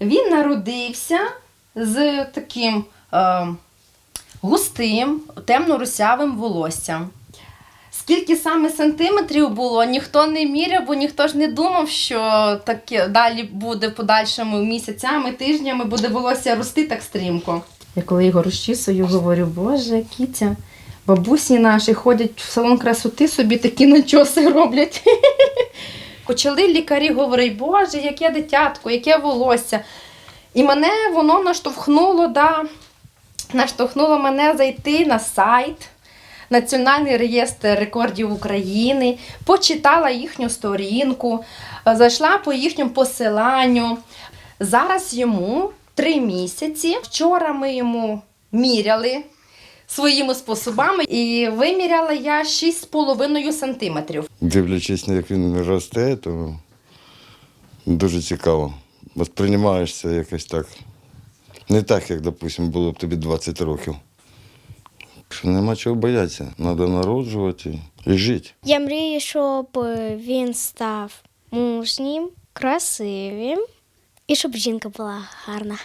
Він народився з таким е, густим, темно-русявим волоссям. Скільки саме сантиметрів було, ніхто не міряв, бо ніхто ж не думав, що таке далі буде в подальшому місяцями, тижнями буде волосся рости так стрімко. Я коли його розчісую, говорю, боже, кітя, бабусі наші ходять в салон красоти, собі такі начоси роблять. Почали лікарі говорити, боже, яке дитятко, яке волосся. І мене воно наштовхнуло, да, наштовхнуло мене зайти на сайт. Національний реєстр рекордів України, почитала їхню сторінку, зайшла по їхньому посиланню. Зараз йому три місяці. Вчора ми йому міряли своїми способами і виміряла я 6,5 сантиметрів. Дивлячись, як він росте, то дуже цікаво. Восприймаєшся якось так. Не так, як, допустимо, було б тобі 20 років. Що нема чого боятися. Треба народжувати і жити. Я мрію, щоб він став мужнім, красивим і щоб жінка була гарна.